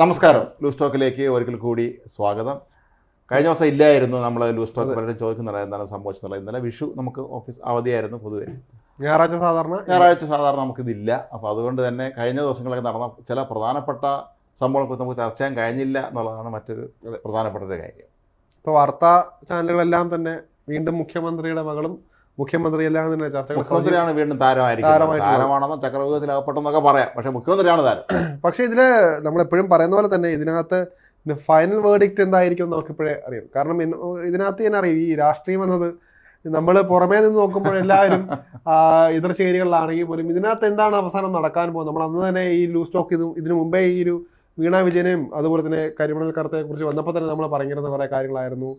നമസ്കാരം. ലൂസ് ടോക്കിലേക്ക് ഒരിക്കൽ കൂടി സ്വാഗതം. കഴിഞ്ഞ ദിവസം ഇല്ലായിരുന്നു നമ്മൾ ലൂസ് ടോക്ക് പലരും ചോദിക്കുന്നുണ്ട് എന്താണ് സംഭവിച്ചത് ഇന്നലെ വിഷു നമുക്ക് ഓഫീസ് അവധിയായിരുന്നു പൊതുവേ. ഞായറാഴ്ച സാധാരണ ഞായറാഴ്ച സാധാരണ നമുക്കിതില്ല. അപ്പോൾ അതുകൊണ്ട് തന്നെ കഴിഞ്ഞ ദിവസങ്ങളൊക്കെ നടന്ന ചില പ്രധാനപ്പെട്ട സംഭവങ്ങളെ നമുക്ക് ചർച്ച ചെയ്യാൻ കഴിഞ്ഞില്ല എന്നുള്ളതാണ് മറ്റൊരു പ്രധാനപ്പെട്ട ഒരു കാര്യം. ഇപ്പോൾ വാർത്താ ചാനലുകളെല്ലാം തന്നെ വീണ്ടും മുഖ്യമന്ത്രിയുടെ മകളും മുഖ്യമന്ത്രി എല്ലാം തന്നെ ചർച്ചകൾ മുഖ്യമന്ത്രിയാണ് വീണ്ടും താരമായിട്ടുള്ളത്. താരമാണെന്നോ ചക്രവ്യൂഹത്തിൽ അകപ്പെട്ടെന്നൊക്കെ പറയാം. പക്ഷെ മുഖ്യമന്ത്രിയാണ് താരം. പക്ഷേ ഇതിൽ നമ്മൾ എപ്പോഴും പറയുന്ന പോലെ തന്നെ ഇതിനകത്ത് ഫൈനൽ വേർഡിക്റ്റ് എന്തായിരിക്കും നമുക്ക് നമുക്കിപ്പോഴേ അറിയാം. കാരണം ഇതിനകത്ത് ഞാൻ അറിയും. ഈ രാഷ്ട്രീയം എന്നത് നമ്മൾ പുറമേ നിന്ന് നോക്കുമ്പോൾ എല്ലാവരും എതിർചേരികളിലാണെങ്കിൽ എതിർ ചേരികളിലാണെങ്കിൽ പോലും ഇതിനകത്ത് എന്താണ് അവസാനം നടക്കാൻ പോകുന്നത്? നമ്മൾ അന്ന് തന്നെ ഈ ലൂസ് ടോക്ക് ഇത് ഇതിനു മുമ്പേ ഈ ഒരു വീണ വിജയനെയും അതുപോലെ തന്നെ കരിമണൽ കറുത്തെ കുറിച്ച് വന്നപ്പോൾ തന്നെ നമ്മൾ പറഞ്ഞിരുന്ന കുറേ കാര്യങ്ങളായിരുന്നു.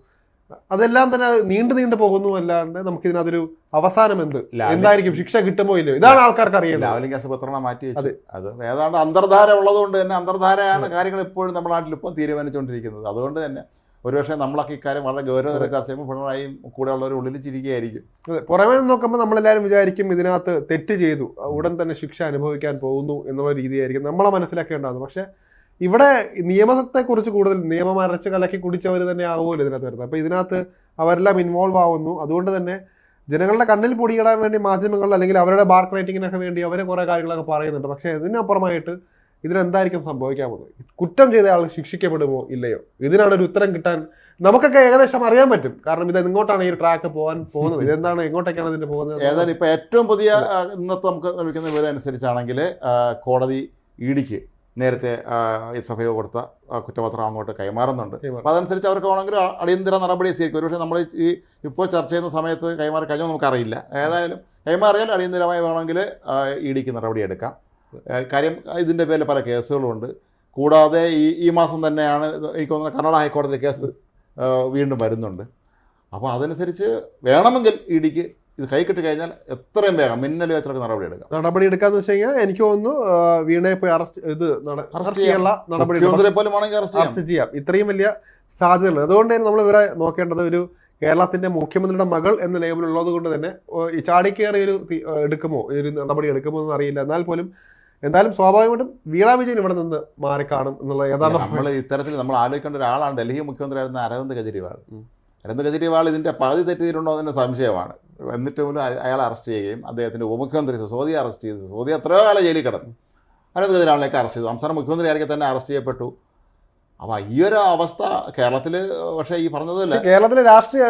അതെല്ലാം തന്നെ നീണ്ടു നീണ്ടു പോകുന്നു അല്ലാണ്ട് നമുക്ക് ഇതിനകത്തൊരു അവസാനം എന്ത് എന്തായിരിക്കും? ശിക്ഷ കിട്ടുമോ ഇല്ലയോ? ഇതാണ് ആൾക്കാർക്ക് അറിയേണ്ടത്. ലാവലിംഗ് മാറ്റി അത്. അത് ഏതാണ്ട് അന്തർധാര ഉള്ളതുകൊണ്ട് തന്നെ അന്തർധാരയാണ് കാര്യങ്ങൾ ഇപ്പോഴും നമ്മുടെ നാട്ടിൽ ഇപ്പോൾ തീരുമാനിച്ചുകൊണ്ടിരിക്കുന്നത്. അതുകൊണ്ട് തന്നെ ഒരുപക്ഷെ നമ്മളൊക്കെ ഇക്കാര്യം വളരെ ഗൗരവതര ചർച്ച ചെയ്യുമ്പോൾ പിണറായിയും കൂടെ ഉള്ളവർ ഉള്ളിൽ ചിരിക്കുകയായിരിക്കും. പുറമേ നോക്കുമ്പോൾ നമ്മളെല്ലാവരും വിചാരിക്കും ഇതിനകത്ത് തെറ്റ് ചെയ്തു. ഉടൻ തന്നെ ശിക്ഷ അനുഭവിക്കാൻ പോകുന്നു എന്നുള്ള രീതിയായിരിക്കും. നമ്മളെ മനസ്സിലാക്കേണ്ടതാണ് പക്ഷെ ഇവിടെ നിയമത്തെക്കുറിച്ച് കൂടുതൽ നിയമം അരച്ച് കലക്കി കുടിച്ചവർ തന്നെ ആകുമല്ലോ ഇതിനകത്ത് വരുന്നത്. അപ്പൊ ഇതിനകത്ത് അവരെല്ലാം ഇൻവോൾവ് ആവുന്നു. അതുകൊണ്ട് തന്നെ ജനങ്ങളുടെ കണ്ണിൽ പൊടിയിടാൻ വേണ്ടി മാധ്യമങ്ങൾ അല്ലെങ്കിൽ അവരുടെ ബാർക്ക് റേറ്റിങ്ങിനൊക്കെ വേണ്ടി അവരെ കുറേ കാര്യങ്ങളൊക്കെ പറയുന്നുണ്ട്. പക്ഷേ ഇതിനപ്പുറമായിട്ട് ഇതിനെന്തായിരിക്കും സംഭവിക്കാൻ പോകുന്നത് കുറ്റം ചെയ്ത ആൾ ശിക്ഷിക്കപ്പെടുമോ ഇല്ലയോ? ഇതിനാണ് ഒരു ഉത്തരം കിട്ടാൻ നമുക്കൊക്കെ ഏകദേശം അറിയാൻ പറ്റും. കാരണം ഇത് എങ്ങോട്ടാണ് ഈ ട്രാക്ക് പോകാൻ പോകുന്നത്? ഇതെന്താണ് എങ്ങോട്ടേക്കാണ് ഇതിന്റെ പോകുന്നത്? ഏതായാലും ഇപ്പൊ ഏറ്റവും പുതിയ ഇന്നത്തെ നമുക്ക് ലഭിക്കുന്ന വിവരം അനുസരിച്ചാണെങ്കിൽ കോടതി ഇടിക്ക് നേരത്തെ എസ് എഫ് ഐ കൊടുത്ത കുറ്റപത്രം അങ്ങോട്ട് കൈമാറുന്നുണ്ട്. അപ്പോൾ അതനുസരിച്ച് അവർക്ക് വേണമെങ്കിൽ അടിയന്തര നടപടി സ്വീകരിക്കും. ഒരുപക്ഷെ നമ്മൾ ഈ ഇപ്പോൾ ചർച്ച ചെയ്യുന്ന സമയത്ത് കൈമാറി കഴിഞ്ഞോ നമുക്കറിയില്ല. ഏതായാലും കൈമാറിയാൽ അടിയന്തരമായി വേണമെങ്കിൽ ഇടിക്ക് നടപടിയെടുക്കാം എടുക്കാം. കാര്യം ഇതിന്റെ പേരിൽ പല കേസുകളുണ്ട്. കൂടാതെ ഈ ഈ മാസം തന്നെയാണ് എനിക്ക് തോന്നുന്നത് കർണാടക ഹൈക്കോടതി കേസ് വീണ്ടും വരുന്നുണ്ട്. അപ്പോൾ അതനുസരിച്ച് വേണമെങ്കിൽ ഇടിക്ക് ഇത് കൈ കിട്ടി കഴിഞ്ഞാൽ എത്രയും വേഗം മിന്നൽ എടുക്കാം. നടപടി എടുക്കാന്ന് വെച്ച് കഴിഞ്ഞാൽ എനിക്ക് തോന്നുന്നു വീണയെ പോയി അറസ്റ്റ് ഇത് അറസ്റ്റ് ചെയ്യാനുള്ള നടപടി അറസ്റ്റ് ചെയ്യാം. ഇത്രയും വലിയ സാധ്യതകൾ അതുകൊണ്ട് തന്നെ നമ്മൾ ഇവരെ നോക്കേണ്ടത് ഒരു കേരളത്തിന്റെ മുഖ്യമന്ത്രിയുടെ മകൾ എന്ന ലേബൽ ഉള്ളത് കൊണ്ട് തന്നെ ഈ ചാടിക്കേറി ഒരു എടുക്കുമോ? ഒരു നടപടി എടുക്കുമോ എന്ന് അറിയില്ല. എന്നാൽ പോലും എന്തായാലും സ്വാഭാവികമായിട്ടും വീണ വിജയൻ ഇവിടെ നിന്ന് കാണും എന്നുള്ള ഏതാണ് നമ്മൾ ഇത്തരത്തിൽ നമ്മൾ ആലോചിക്കേണ്ട ഒരാളാണ് ഡൽഹി മുഖ്യമന്ത്രിയായിരുന്ന അരവിന്ദ് കെജ്രിവാൾ. അരവിന്ദ് കെജ്രിവാൾ ഇതിന്റെ പകുതി തെറ്റിയിട്ടുണ്ടോ എന്ന് സംശയമാണ്. എന്നിട്ട് പോലും അയാൾ അയാളെ അറസ്റ്റ് ചെയ്യുകയും അദ്ദേഹത്തിന്റെ ഉപമുഖ്യമന്ത്രി സിസോദിയെ അറസ്റ്റ് ചെയ്തു സിസോദി എത്രയോ കാലം ജയിലിൽ കിടന്നു. അരവിന്ദ് കെജ്രിവാളിനെയൊക്കെ അറസ്റ്റ് ചെയ്തു. സംസ്ഥാന മുഖ്യമന്ത്രി ആയിരിക്കും തന്നെ അറസ്റ്റ് ചെയ്യപ്പെട്ടു. അപ്പോൾ ഈ ഒരു അവസ്ഥ കേരളത്തിൽ പക്ഷേ ഈ പറഞ്ഞതല്ല കേരളത്തിലെ രാഷ്ട്രീയ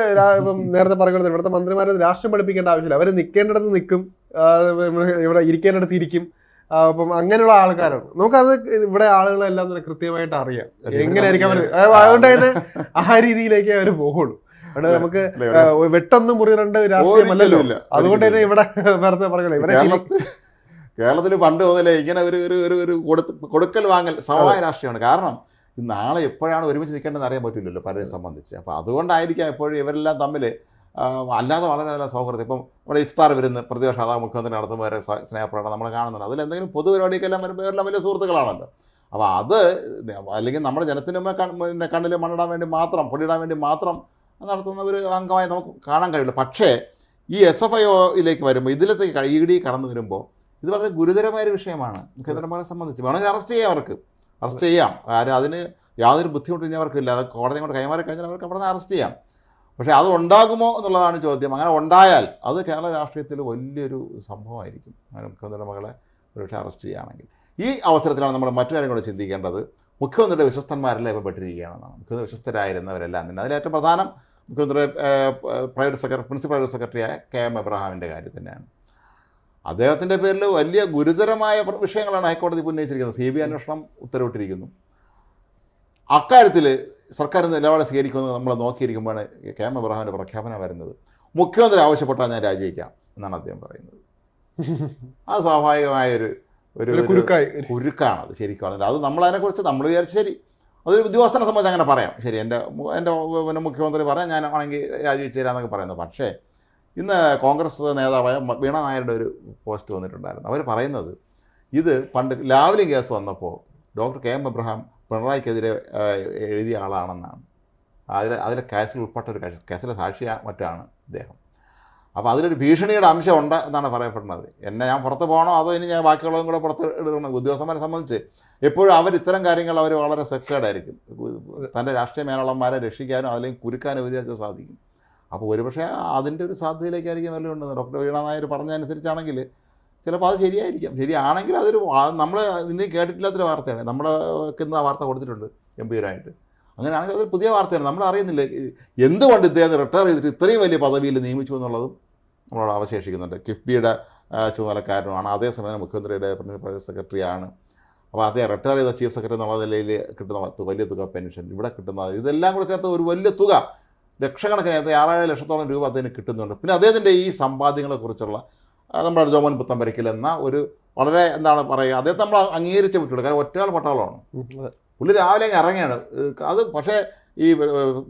നേരത്തെ പറയുന്നത് ഇവിടുത്തെ മന്ത്രിമാരെ രാഷ്ട്രീയം പഠിപ്പിക്കേണ്ട ആവശ്യമില്ല. അവർ നിൽക്കേണ്ടിടത്ത് നിൽക്കും ഇവിടെ ഇരിക്കേണ്ടിടത്ത് ഇരിക്കും. അപ്പം അങ്ങനെയുള്ള ആൾക്കാരാണ്. നമുക്കത് ഇവിടെ ആളുകളെല്ലാം തന്നെ കൃത്യമായിട്ട് അറിയാം. എങ്ങനെയായിരിക്കും അവർ അതുകൊണ്ട് തന്നെ ആ രീതിയിലേക്ക് അവർ പോകുള്ളൂ അവിടെ നമുക്ക് വെട്ടൊന്ന് മുറി രണ്ട് രാഷ്ട്രീയമല്ലല്ലോ അതുകൊണ്ട് തന്നെ ഇവിടെ നേരത്തെ പറയുള്ളൂ ഇവിടെ കേരളത്തിൽ പണ്ട് മുതലേ ഇങ്ങനെ ഒരു ഒരു ഒരു ഒരു കൊടുക്കൽ വാങ്ങൽ സമവായ രാഷ്ട്രീയമാണ്. കാരണം നാളെ എപ്പോഴാണ് ഒരുമിച്ച് നിൽക്കേണ്ടതെന്ന് അറിയാൻ പറ്റില്ലല്ലോ പലരെ സംബന്ധിച്ച്. അപ്പോൾ അതുകൊണ്ടായിരിക്കാം എപ്പോഴും ഇവരെല്ലാം തമ്മിൽ അല്ലാതെ വളരെ നല്ല സൗഹൃദം. ഇപ്പം നമ്മുടെ ഇഫ്താർ വരുന്ന പ്രതിപക്ഷ അതാ മുഖ്യമന്ത്രി നടത്തുമ്പോൾ വരെ സ്നേഹപ്രകടനം നമ്മൾ കാണുന്നുണ്ട്. അതിൽ എന്തെങ്കിലും പൊതുപരിപാടിക്കെല്ലാം വരുമ്പോൾ ഇവരെല്ലാം വലിയ സുഹൃത്തുക്കളാണല്ലോ. അപ്പോൾ അത് അല്ലെങ്കിൽ നമ്മുടെ ജനത്തിന്റെ കണ്ണിൽ മണ്ണിടാൻ വേണ്ടി മാത്രം പൊടിയിടാൻ വേണ്ടി മാത്രം നടത്തുന്ന ഒരു അംഗമായി നമുക്ക് കാണാൻ കഴിയില്ല. പക്ഷേ ഈ എസ് എഫ് ഐ ഒയിലേക്ക് വരുമ്പോൾ ഇതിലത്തേക്ക് ഇ ഡി കടന്നു വരുമ്പോൾ ഇത് വളരെ ഗുരുതരമായ ഒരു വിഷയമാണ്. മുഖ്യമന്ത്രിമാരെ സംബന്ധിച്ച്. വേണമെങ്കിൽ അറസ്റ്റ് ചെയ്യാം അവർക്ക്. അറസ്റ്റ് ചെയ്യാം. കാര്യം അതിന് യാതൊരു ബുദ്ധിമുട്ടും അവർക്കില്ല. അത് കോടതി കൊണ്ട് കൈമാറി കഴിഞ്ഞാൽ അവർക്ക് അവിടെ നിന്ന് അറസ്റ്റ് ചെയ്യാം. പക്ഷേ അത് ഉണ്ടാകുമോ എന്നുള്ളതാണ് ചോദ്യം. അങ്ങനെ ഉണ്ടായാൽ അത് കേരള രാഷ്ട്രീയത്തിൽ വലിയൊരു സംഭവമായിരിക്കും. അങ്ങനെ മുഖ്യമന്ത്രിയുടെ ഒരുപക്ഷെ അറസ്റ്റ് ചെയ്യുകയാണെങ്കിൽ. ഈ അവസരത്തിലാണ് നമ്മൾ മറ്റു കാര്യം കൂടെ ചിന്തിക്കേണ്ടത്. മുഖ്യമന്ത്രിയുടെ വിശ്വസ്തന്മാരെല്ലാം ഇപ്പോൾ പെട്ടിരിക്കുകയാണെന്നാണ്. മുഖ്യമന്ത്രി വിശ്വസ്തരായിരുന്നവരെല്ലാം തന്നെ അതിലേറ്റവും പ്രധാനം മുഖ്യമന്ത്രിയുടെ പ്രൈവറ്റ് സെക്രട്ടറി പ്രിൻസിപ്പൽ പ്രൈവറ്റ് സെക്രട്ടറിയായ കെ എം എബ്രഹാമിന്റെ കാര്യം തന്നെയാണ്. അദ്ദേഹത്തിന്റെ പേരിൽ വലിയ ഗുരുതരമായ വിഷയങ്ങളാണ് ഹൈക്കോടതി ഉന്നയിച്ചിരിക്കുന്നത്. സി ബി അന്വേഷണം ഉത്തരവിട്ടിരിക്കുന്നു. അക്കാര്യത്തിൽ സർക്കാർ നിലപാട് സ്വീകരിക്കുന്നത് നമ്മൾ നോക്കിയിരിക്കുമ്പോഴാണ് കെ എം എബ്രഹാമിന്റെ പ്രഖ്യാപനം വരുന്നത്. മുഖ്യമന്ത്രി ആവശ്യപ്പെട്ടാൽ ഞാൻ രാജിവെക്കാം എന്നാണ് അദ്ദേഹം പറയുന്നത്. അത് സ്വാഭാവികമായ ഒരു കുരുക്കാണ് അത് ശരിക്കും പറഞ്ഞാൽ. അത് നമ്മൾ അതിനെക്കുറിച്ച് നമ്മൾ വിചാരിച്ച് ശരി അതൊരു ഉദ്യോഗസ്ഥനെ സംബന്ധിച്ച് അങ്ങനെ പറയാം. ശരി എന്റെ എന്റെ പിന്നെ മുഖ്യമന്ത്രി പറയാം ഞാൻ ആണെങ്കിൽ രാജിവെച്ച് തരാമെന്നൊക്കെ പറയുന്നത് പക്ഷേ ഇന്ന് കോൺഗ്രസ് നേതാവായ വീണ നായരുടെ ഒരു പോസ്റ്റ് വന്നിട്ടുണ്ടായിരുന്നു. അവർ പറയുന്നത് ഇത് പണ്ട് ലാവ്ലിൻ കേസ് വന്നപ്പോൾ ഡോക്ടർ കെ എം എബ്രഹാം പിണറായിക്കെതിരെ എഴുതിയ ആളാണെന്നാണ്. അതിൽ അതിലെ കേസിൽ ഉൾപ്പെട്ട ഒരു കേസ്- കേസിലെ സാക്ഷിയാണ് മറ്റാണ് ഇദ്ദേഹം. അപ്പോൾ അതിലൊരു ഭീഷണിയുടെ അംശം ഉണ്ട് എന്നാണ് പറയപ്പെടുന്നത്. എന്നെ ഞാൻ പുറത്ത് പോകണോ? അതോ ഇനി ഞാൻ ബാക്കിയുള്ളതും കൂടെ പുറത്ത് ഇടണം? ഉദ്യോഗസ്ഥന്മാരെ സംബന്ധിച്ച് എപ്പോഴും അവർ ഇത്തരം കാര്യങ്ങൾ അവർ വളരെ സെക്കേഡായിരിക്കും തന്റെ രാഷ്ട്രീയ മേലാളന്മാരെ രക്ഷിക്കാനും അതിലേക്ക് കുരുക്കാനും വിചാരിച്ചാൽ സാധിക്കും. അപ്പോൾ ഒരുപക്ഷെ അതിന്റെ ഒരു സാധ്യതയിലേക്കായിരിക്കും വല്ലതും ഉണ്ടെന്ന് ഡോക്ടർ വീണ നായർ പറഞ്ഞതനുസരിച്ചാണെങ്കിൽ ചിലപ്പോൾ അത് ശരിയായിരിക്കാം. ശരിയാണെങ്കിൽ അതൊരു നമ്മൾ ഇനി കേട്ടിട്ടില്ലാത്തൊരു വാർത്തയാണ്. നമ്മൾ ഇന്ന് വാർത്ത കൊടുത്തിട്ടുണ്ട് ഗംഭീരമായിട്ട് അങ്ങനെയാണെങ്കിൽ അതൊരു പുതിയ വാർത്തയാണ്. നമ്മൾ അറിയുന്നില്ല എന്തുകൊണ്ട് ഇദ്ദേഹം റിട്ടയർ ചെയ്തിട്ട് ഇത്രയും വലിയ പദവിയിൽ നിയമിച്ചു എന്നുള്ളതും നമ്മളോട് അവശേഷിക്കുന്നുണ്ട്. കിഫ്ബിയുടെ ചുമതലക്കാരനുമാണ്. അതേസമയം മുഖ്യമന്ത്രിയുടെ പ്രൈവറ്റ് സെക്രട്ടറിയാണ്. അപ്പോൾ അദ്ദേഹം റിട്ടയർ ചെയ്ത ചീഫ് സെക്രട്ടറി എന്നുള്ള നിലയിൽ കിട്ടുന്ന വലിയ തുക പെൻഷൻ ഇവിടെ കിട്ടുന്ന ഇതെല്ലാം കൂടെ ചേർത്ത് ഒരു വലിയ തുക ലക്ഷക്കണക്കിന് അത് ആറായിരം ലക്ഷത്തോളം രൂപ അദ്ദേഹത്തിന് കിട്ടുന്നുണ്ട്. പിന്നെ അദ്ദേഹത്തിന്റെ ഈ സമ്പാദ്യങ്ങളെക്കുറിച്ചുള്ള നമ്മുടെ ജോമൻ പുത്തമ്പരക്കിൽ എന്ന ഒരു വളരെ എന്താണ് പറയുക അദ്ദേഹത്തെ നമ്മൾ അംഗീകരിച്ചേ പറ്റുള്ളൂ. കാരണം ഒറ്റയാൾ പട്ടാളമാണ്. പുള്ളി രാവിലെ അങ്ങ് ഇറങ്ങിയാണ്. അത് പക്ഷേ ഈ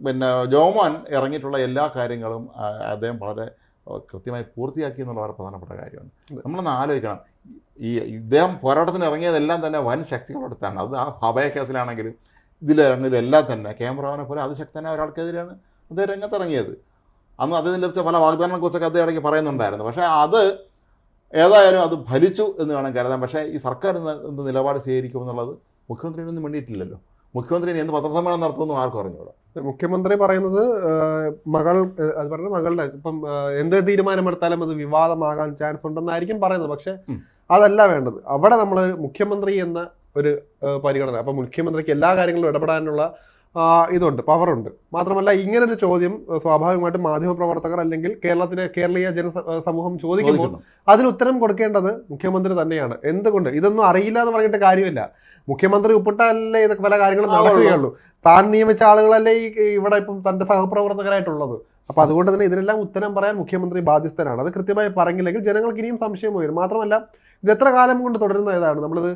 പിന്നെ ജോമോൻ ഇറങ്ങിയിട്ടുള്ള എല്ലാ കാര്യങ്ങളും അദ്ദേഹം വളരെ കൃത്യമായി പൂർത്തിയാക്കി എന്നുള്ള വളരെ പ്രധാനപ്പെട്ട കാര്യമാണ്. നമ്മളൊന്ന് ആലോചിക്കണം. ഈ ഇദ്ദേഹം പോരാട്ടത്തിന് ഇറങ്ങിയതെല്ലാം തന്നെ വൻ ശക്തികളെടുത്താണ് അത് ആ ഭാബയ കേസിലാണെങ്കിലും ഇതിലിറങ്ങിയതെല്ലാം എല്ലാം തന്നെ ക്യാമറമാനെ പോലെ അതിശക്തനായ ഒരാൾക്കെതിരെയാണ് അദ്ദേഹം രംഗത്തിറങ്ങിയത്. അന്ന് അദ്ദേഹത്തിന് ലഭിച്ച പല വാഗ്ദാനങ്ങളെക്കുറിച്ചൊക്കെ അദ്ദേഹം ഇടയ്ക്ക് പറയുന്നുണ്ടായിരുന്നു. പക്ഷേ അത് ഏതായാലും അത് ഫലിച്ചു എന്ന് വേണം കരുതാൻ. പക്ഷേ ഈ സർക്കാർ എന്ത് നിലപാട് സ്വീകരിക്കുമെന്നുള്ളത് മുഖ്യമന്ത്രിയൊന്നും വേണ്ടിയിട്ടില്ലല്ലോ മുഖ്യമന്ത്രി എന്ത് പത്രസമ്മേളനം നടത്തുമെന്ന് ആർക്കും അറിഞ്ഞൂടാ. മുഖ്യമന്ത്രി പറയുന്നത് മകൾ അത് പറഞ്ഞ മകളുടെ ഇപ്പം എന്ത് തീരുമാനമെടുത്താലും അത് വിവാദമാകാൻ ചാൻസ് ഉണ്ടെന്നായിരിക്കും പറയുന്നത്. പക്ഷെ. അതല്ല വേണ്ടത്. അവിടെ നമ്മൾ മുഖ്യമന്ത്രി എന്ന ഒരു പരിഗണന അപ്പം മുഖ്യമന്ത്രിക്ക് എല്ലാ കാര്യങ്ങളും ഇടപെടാനുള്ള ഇതുണ്ട് പവറുണ്ട് മാത്രമല്ല ഇങ്ങനൊരു ചോദ്യം ആഹ്, സ്വാഭാവികമായിട്ടും മാധ്യമപ്രവർത്തകർ അല്ലെങ്കിൽ കേരളത്തിലെ കേരളീയ ജന സമൂഹം ചോദിക്കുമ്പോൾ അതിന് ഉത്തരം കൊടുക്കേണ്ടത് മുഖ്യമന്ത്രി തന്നെയാണ്. എന്തുകൊണ്ട്? ഇതൊന്നും അറിയില്ല എന്ന് പറഞ്ഞിട്ട് കാര്യമില്ല. മുഖ്യമന്ത്രി ഉൾപ്പെട്ടല്ലേ ഇതൊക്കെ പല കാര്യങ്ങളും നടക്കുകയുള്ളൂ. താൻ നിയമിച്ച ആളുകളല്ലേ ഈ ഇവിടെ ഇപ്പം തന്റെ സഹപ്രവർത്തകരായിട്ടുള്ളത്. അപ്പൊ അതുകൊണ്ട് തന്നെ ഇതിനെല്ലാം ഉത്തരം പറയാൻ മുഖ്യമന്ത്രി ബാധ്യസ്ഥനാണ്. അത് കൃത്യമായി പറഞ്ഞില്ലെങ്കിൽ ജനങ്ങൾക്ക് ഇനിയും സംശയം വരും മാത്രമല്ല ഇത് എത്ര കാലം കൊണ്ട് തുടരുന്ന ഇതാണ്. നമ്മളിത്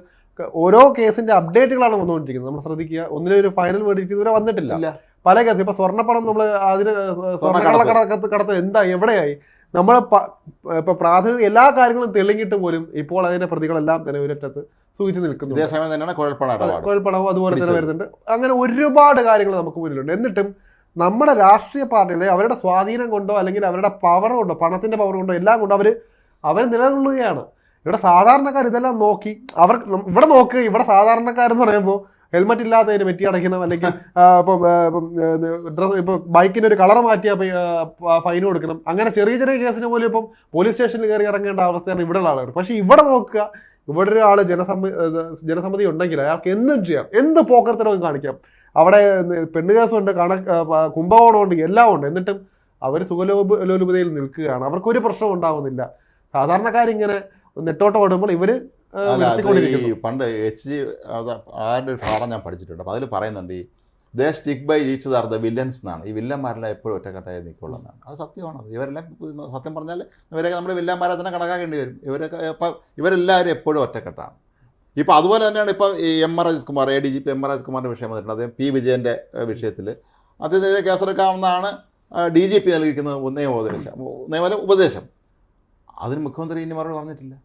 ഓരോ കേസിന്റെ അപ്ഡേറ്റുകളാണ് വന്നുകൊണ്ടിരിക്കുന്നത്. നമ്മൾ ശ്രദ്ധിക്കുക ഒന്നിനൊരു ഫൈനൽ വേർഡിക്റ്റ് ഇതുവരെ വന്നിട്ടില്ല. പല കേസും. ഇപ്പൊ സ്വർണപ്പണം നമ്മൾ അതിന് സ്വർണക്കടത്ത്. കടത്ത് എന്താ എവിടെയായി? നമ്മൾ ഇപ്പൊ പ്രാഥമിക എല്ലാ കാര്യങ്ങളും തെളിഞ്ഞിട്ട് പോലും ഇപ്പോൾ അതിന്റെ പ്രതികളെല്ലാം നിലവിലറ്റത്ത് സൂചിച്ചു നിൽക്കുന്നു ഇതേ സമയം തന്നെയാണ് കുഴൽപ്പണവും അതുപോലെ തന്നെ വരുന്നുണ്ട്. അങ്ങനെ ഒരുപാട് കാര്യങ്ങൾ നമുക്ക് മുന്നിലുണ്ട്. എന്നിട്ടും നമ്മുടെ രാഷ്ട്രീയ പാർട്ടികളെ അവരുടെ സ്വാധീനം കൊണ്ടോ അല്ലെങ്കിൽ അവരുടെ പവർ കൊണ്ടോ പണത്തിന്റെ പവർ കൊണ്ടോ എല്ലാം കൊണ്ടോ അവർ അവർ നിലകൊള്ളുകയാണ്. ഇവിടെ സാധാരണക്കാർ ഇതെല്ലാം നോക്കി അവർ ഇവിടെ നോക്ക് ഇവിടെ സാധാരണക്കാരെന്ന് പറയുമ്പോൾ ഹെൽമെറ്റ് ഇല്ലാത്തതിന് വെറ്റി അടയ്ക്കണം അല്ലെങ്കിൽ ഇപ്പം ഡ്രസ് ഇപ്പൊ ബൈക്കിന് ഒരു കളർ മാറ്റിയാൽ ഫൈൻ കൊടുക്കണം. അങ്ങനെ ചെറിയ ചെറിയ കേസിന് പോലും ഇപ്പം പോലീസ് സ്റ്റേഷനിൽ കയറി ഇറങ്ങേണ്ട അവസ്ഥയാണ് ഇവിടെയുള്ള ആളുകൾ. പക്ഷേ ഇവിടെ നോക്കുക ഇവിടെ ഒരാൾ ജനസമ്മതി ജനസമ്മതി ഉണ്ടെങ്കിൽ അയാൾക്ക് എന്തും ചെയ്യാം. എന്ത് പോക്കർത്തരവും കാണിക്കാം. അവിടെ പെണ്ണ് കേസുണ്ട് കണ കുംഭകോണമുണ്ട് എല്ലാം ഉണ്ട്. എന്നിട്ടും അവർ സുഖലോപ ലോലുപതയിൽ നിൽക്കുകയാണ് അവർക്കൊരു പ്രശ്നം ഉണ്ടാവുന്നില്ല. സാധാരണക്കാരിങ്ങനെ നെട്ടോട്ടം ഓടുമ്പോൾ. ഈ പണ്ട് എച്ച് ജി ആരുടെ ഒരു പാഠം ഞാൻ പഠിച്ചിട്ടുണ്ട്. അപ്പം അതിൽ പറയുന്നുണ്ട് ഈ they stick by each other the villains എന്നാണ്. ഈ വില്ലന്മാരെല്ലാം എപ്പോഴും ഒറ്റക്കെട്ടായി നിൽക്കുള്ളൂ എന്നാണ് അത് സത്യമാണ് ഇവരെല്ലാം സത്യം പറഞ്ഞാൽ ഇവരൊക്കെ നമ്മൾ വില്ലന്മാരെ തന്നെ കണക്കാക്കേണ്ടി വരും. ഇവരൊക്കെ ഇപ്പം ഇവരെല്ലാവരും എപ്പോഴും ഒറ്റക്കെട്ടാണ്. ഇപ്പോൾ അതുപോലെ തന്നെയാണ് ഇപ്പോൾ ഈ M R Raj Kumar A D G P M R Raj കുമാറിന്റെ വിഷയം വന്നിട്ടുണ്ട് അദ്ദേഹം പി വിജയന്റെ വിഷയത്തിൽ അദ്ദേഹത്തിനെതിരെ കേസെടുക്കാമെന്നാണ് ഡി ജി പി നൽകിയിരിക്കുന്നത് നിയമോപദേശം നിയമ ഉപദേശം. അതിന് മുഖ്യമന്ത്രി ഇനി മറുപടി പറഞ്ഞിട്ടില്ല.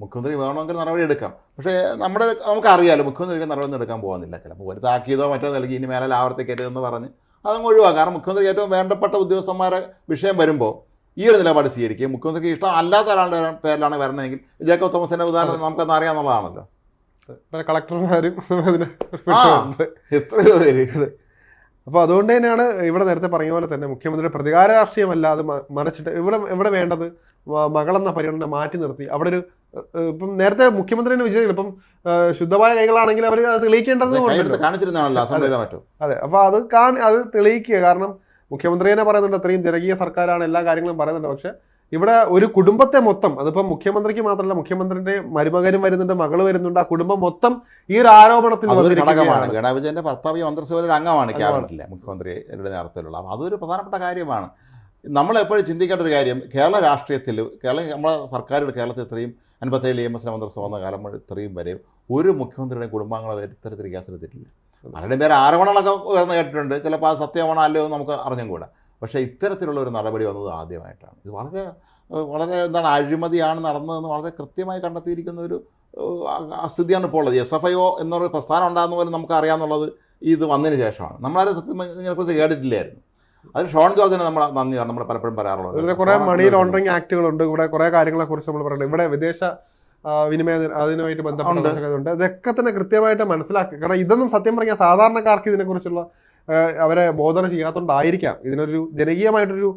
മുഖ്യമന്ത്രി വേണമെങ്കിൽ നടപടി എടുക്കാം. പക്ഷേ നമ്മുടെ നമുക്കറിയാലോ മുഖ്യമന്ത്രി നടപടി എടുക്കാൻ പോകുന്നില്ല. ചിലപ്പോൾ ഒരു താക്കീതോ മറ്റോ നൽകി ഇനി മേലെ ആവർത്തിക്കരുതെന്ന് പറഞ്ഞ് അതങ്ങ് ഒഴിവാക്കാം. കാരണം മുഖ്യമന്ത്രി ഏറ്റവും വേണ്ടപ്പെട്ട ഉദ്യോഗസ്ഥന്മാരെ വിഷയം വരുമ്പോൾ ഈ ഒരു നിലപാട് സ്വീകരിക്കുകയും മുഖ്യമന്ത്രിക്ക് ഇഷ്ടം അല്ലാത്ത ഒരാളുടെ പേരിലാണ് വരണമെങ്കിൽ ജേക്കബ് തോമസിന്റെ ഉദാഹരണം നമുക്കന്ന് അറിയാവുന്നതാണല്ലോ. പല കളക്ടർമാരും എത്രയോ പേര്. അപ്പോൾ അതുകൊണ്ട് തന്നെയാണ് ഇവിടെ നേരത്തെ പറഞ്ഞ പോലെ തന്നെ മുഖ്യമന്ത്രിയുടെ പ്രതികാര രാഷ്ട്രീയമല്ല അത് മ- മറിച്ചിട്ട് ഇവിടെ ഇവിടെ വേണ്ടത് മകളെന്ന പരിഗണന മാറ്റി നിർത്തി. അവിടെ ഒരു ഇപ്പം നേരത്തെ മുഖ്യമന്ത്രിനെ വിജയം ഇപ്പം ഏഹ്, ശുദ്ധമായ കൈകളാണെങ്കിൽ അവർ അത് തെളിയിക്കേണ്ടത് കാണിച്ചിരുന്നാണല്ലോ അതെ. അപ്പൊ അത് കാണി അത് തെളിയിക്കുക. കാരണം മുഖ്യമന്ത്രി തന്നെ പറയുന്നുണ്ട് അത്രയും ജനകീയ സർക്കാരാണ് എല്ലാ കാര്യങ്ങളും പറയുന്നുണ്ട്. പക്ഷെ ഇവിടെ ഒരു കുടുംബത്തെ മൊത്തം അതിപ്പം മുഖ്യമന്ത്രിക്ക് മാത്രമല്ല മുഖ്യമന്ത്രിന്റെ മരുമകനും വരുന്നുണ്ട് മകൾ വരുന്നുണ്ട് ആ കുടുംബം മൊത്തം ഈ ഒരു ആരോപണത്തിൽ ഘടകമാണ്. ഗണ വിജയന്റെ ഭർത്താവ് മന്ത്രിസഭയിലെ ഒരു അംഗമാണ്. ക്യാബിനറ്റിലെ മുഖ്യമന്ത്രിയുടെ നേതൃത്വത്തിലുള്ള. അതൊരു പ്രധാനപ്പെട്ട കാര്യമാണ്. നമ്മൾ എപ്പോഴും ചിന്തിക്കേണ്ട ഒരു കാര്യം കേരള രാഷ്ട്രീയത്തിൽ കേരള നമ്മളെ സർക്കാരുകൾ കേരളത്തിൽ ഇത്രയും അൻപത്തേഴ് എം എസ് മന്ത്രിസഭ വന്ന കാലം ഇത്രയും വരെ ഒരു മുഖ്യമന്ത്രിയുടെയും കുടുംബാംഗങ്ങളെ ഇത്തരത്തിൽ കേസെടുത്തിട്ടില്ല. പലരുടെ പേര് ആരോപണങ്ങളൊക്കെ ഉയർന്നു കേട്ടിട്ടുണ്ട്. ചിലപ്പോൾ അത് സത്യമാണോ അല്ലയോ എന്ന് നമുക്ക് അറിഞ്ഞും കൂടാ പക്ഷേ ഇത്തരത്തിലുള്ള ഒരു നടപടി വന്നത് ആദ്യമായിട്ടാണ്. ഇത് വളരെ വളരെ എന്താണ് അഴിമതിയാണ് നടന്നതെന്ന് വളരെ കൃത്യമായി കണ്ടെത്തിയിരിക്കുന്ന ഒരു സ്ഥിതിയാണ് ഇപ്പോൾ ഉള്ളത്. എസ് എഫ് ഐ ഒ എന്നൊരു പ്രസ്ഥാനം ഉണ്ടാകുന്ന പോലും നമുക്ക് അറിയാമെന്നുള്ളത് ഇത് വന്നതിന് ശേഷമാണ്. നമ്മളാരും സത്യം ഇതിനെക്കുറിച്ച് കേട്ടിട്ടില്ലായിരുന്നു. അതിന് ഷോൺ ജോർജിനെ നമ്മൾ നന്ദിയാണ് നമ്മൾ പലപ്പോഴും പറയാറുള്ളത്. പറയാറുള്ളത് കുറെ മണി ലോണ്ടറിങ് ആക്ടുകളുണ്ട് ഇവിടെ കുറെ കാര്യങ്ങളെ കുറിച്ച് നമ്മൾ പറയുന്നത് ഇവിടെ വിദേശ വിനിമയ അതിനുമായിട്ട് ബന്ധപ്പെട്ടുണ്ട് ഇതൊക്കെ തന്നെ കൃത്യമായിട്ട് മനസ്സിലാക്കുക കാരണം ഇതൊന്നും സത്യം പറഞ്ഞാൽ സാധാരണക്കാർക്ക് ഇതിനെക്കുറിച്ചുള്ള അവരെ ബോധന ചെയ്യാത്തതുകൊണ്ടായിരിക്കാം ഇതിനൊരു ജനകീയമായിട്ടൊരു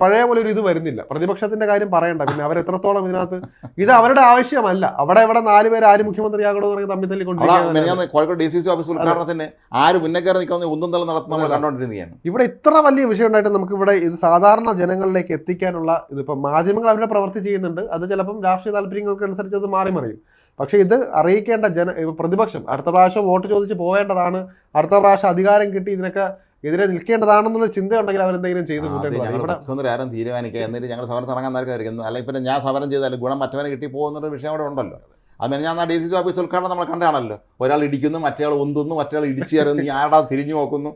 പഴയ പോലെ ഒരു ഇത് വരുന്നില്ല. പ്രതിപക്ഷത്തിന്റെ കാര്യം പറയണ്ട. പിന്നെ അവരെത്രത്തോളം ഇതിനകത്ത് ഇത് അവരുടെ ആവശ്യമല്ല. അവിടെ ഇവിടെ നാല് പേര് ആര് മുഖ്യമന്ത്രിയാകണമെന്ന് പറഞ്ഞ് തമ്മിൽ Kozhikode D C C office ഉദ്ഘാടനത്തിന് ആര് മുന്നേക്കറി ഒന്നും തള്ളും നടത്തുന്ന നമ്മൾ. ഇവിടെ ഇത്ര വലിയ വിഷയം ഉണ്ടായിട്ട് നമുക്ക് ഇവിടെ ഇത് സാധാരണ ജനങ്ങളിലേക്ക് എത്തിക്കാനുള്ള ഇതിപ്പോ മാധ്യമങ്ങൾ അവരുടെ പ്രവൃത്തി ചെയ്യുന്നുണ്ട്. അത് ചിലപ്പം രാഷ്ട്രീയ താല്പര്യങ്ങൾക്ക് അനുസരിച്ച് അത് മാറി മറിയും. പക്ഷേ ഇത് അറിയിക്കേണ്ട ജന പ്രതിപക്ഷം അടുത്ത പ്രാവശ്യം വോട്ട് ചോദിച്ച് പോവേണ്ടതാണ്. അടുത്ത പ്രാവശ്യം അധികാരം കിട്ടി ഇതിനൊക്കെ എതിരെ നിൽക്കേണ്ടതാണെന്നുള്ള ചിന്ത ഉണ്ടെങ്കിൽ അവരെന്തെങ്കിലും ചെയ്ത് മുഖ്യമന്ത്രി ആരും തീരുമാനിക്കുക. എന്നിട്ട് ഞങ്ങൾ സമരം ഇറങ്ങാൻ നൽകായിരിക്കും അല്ലെങ്കിൽ പിന്നെ ഞാൻ സമരം ചെയ്താലും ഗുണം മറ്റവനെ കിട്ടി പോകുന്നൊരു വിഷയം അവിടെ ഉണ്ടല്ലോ. അത് ഞാൻ ഡി സി സി ഓഫീസ് ഉദ്ഘാടനം നമ്മൾ കണ്ടാണല്ലോ. ഒരാൾ ഇടിക്കുന്നു മറ്റേ ഉന്തുന്നു മറ്റേ ഇടിച്ചു കയറുന്നു നീ ആടാ തിരിഞ്ഞു നോക്കുന്നു.